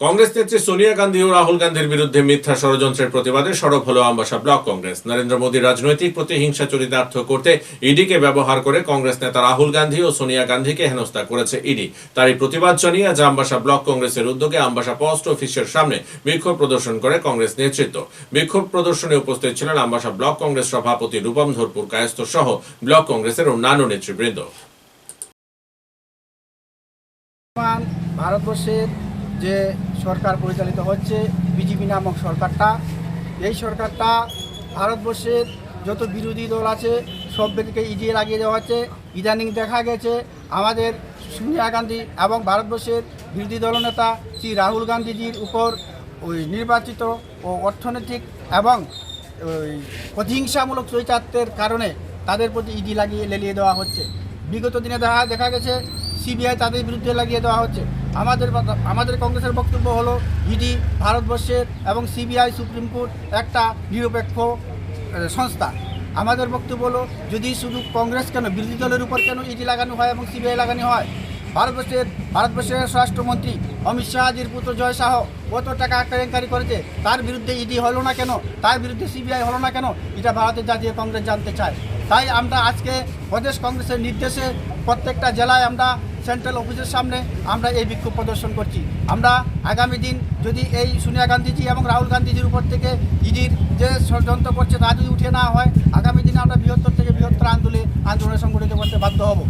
কংগ্রেস নেত্রী সোনিয়া গান্ধী ও রাহুল গান্ধীর বিরুদ্ধে মিথ্যা ষড়যন্ত্রের প্রতিবাদে সরব হল আমবাসা ব্লক কংগ্রেস। নরেন্দ্র মোদীর রাজনৈতিক প্রতিহিংসা চরিতার্থ করতে ইডিকে ব্যবহার করে কংগ্রেস নেতা রাহুল গান্ধী ও সোনিয়া গান্ধীকে হেনস্থা করেছে ইডি। তারই প্রতিবাদ জানিয়ে আজ আমবাসা ব্লক কংগ্রেসের উদ্যোগে আমবাসা পোস্ট অফিসের সামনে বিক্ষোভ প্রদর্শন করে কংগ্রেস নেতৃত্ব। বিক্ষোভ প্রদর্শনে উপস্থিত ছিলেন আমবাসা ব্লক কংগ্রেস সভাপতি রূপম ধরপুর কায়স্থ সহ ব্লক কংগ্রেসের অন্যান্য নেতৃবৃন্দ। ভারতবর্ষের যে সরকার পরিচালিত হচ্ছে, বিজেপি নামক সরকারটা। এই সরকারটা ভারতবর্ষের যত বিরোধী দল আছে সবদিকে ইজিয়ে লাগিয়ে দেওয়া হচ্ছে। ইদানিং দেখা গেছে, আমাদের সোনিয়া গান্ধী এবং ভারতবর্ষের বিরোধী দলনেতা শ্রী রাহুল গান্ধীজির উপর ওই নির্বাচিত ও অর্থনৈতিক এবং ওই প্রতিহিংসামূলক চরিতার্থের কারণে তাদের প্রতি ইডি লাগিয়ে লেলিয়ে দেওয়া হচ্ছে। বিগত দিনে দেখা দেখা গেছে, সিবিআই তাদের বিরুদ্ধে লাগিয়ে দেওয়া হচ্ছে। আমাদের আমাদের কংগ্রেসের বক্তব্য হলো ইডি ভারতবর্ষের এবং সিবিআই, সুপ্রিম কোর্ট একটা নিরপেক্ষ সংস্থা। আমাদের বক্তব্য হলো, যদি শুধু কংগ্রেস কেন, বিরোধী দলের উপর কেন ইডি লাগানো হয় এবং সিবিআই লাগানো হয়? ভারতবর্ষের ভারতবর্ষের স্বরাষ্ট্রমন্ত্রী অমিত শাহজির পুত্র জয় শাহ কত টাকা কেলেঙ্কারি করেছে? তার বিরুদ্ধে ইডি হলো না কেন? তার বিরুদ্ধে সিবিআই হলো না কেন? এটা ভারতের জাতীয় কংগ্রেস জানতে চায়। তাই আমরা আজকে প্রদেশ কংগ্রেসের নির্দেশে প্রত্যেকটা জেলায় আমরা সেন্ট্রাল অফিসের সামনে আমরা এই বিক্ষোভ প্রদর্শন করছি। আমরা আগামী দিন যদি এই সোনিয়া গান্ধীজি এবং রাহুল গান্ধীজির উপর থেকে ইডির যে ষড়যন্ত্র করছে তা যদি উঠে না হয়, আগামী দিনে আমরা বৃহত্তর থেকে বৃহত্তর আন্দোলনে আন্দোলনে সংগঠিত করতে বাধ্য হব।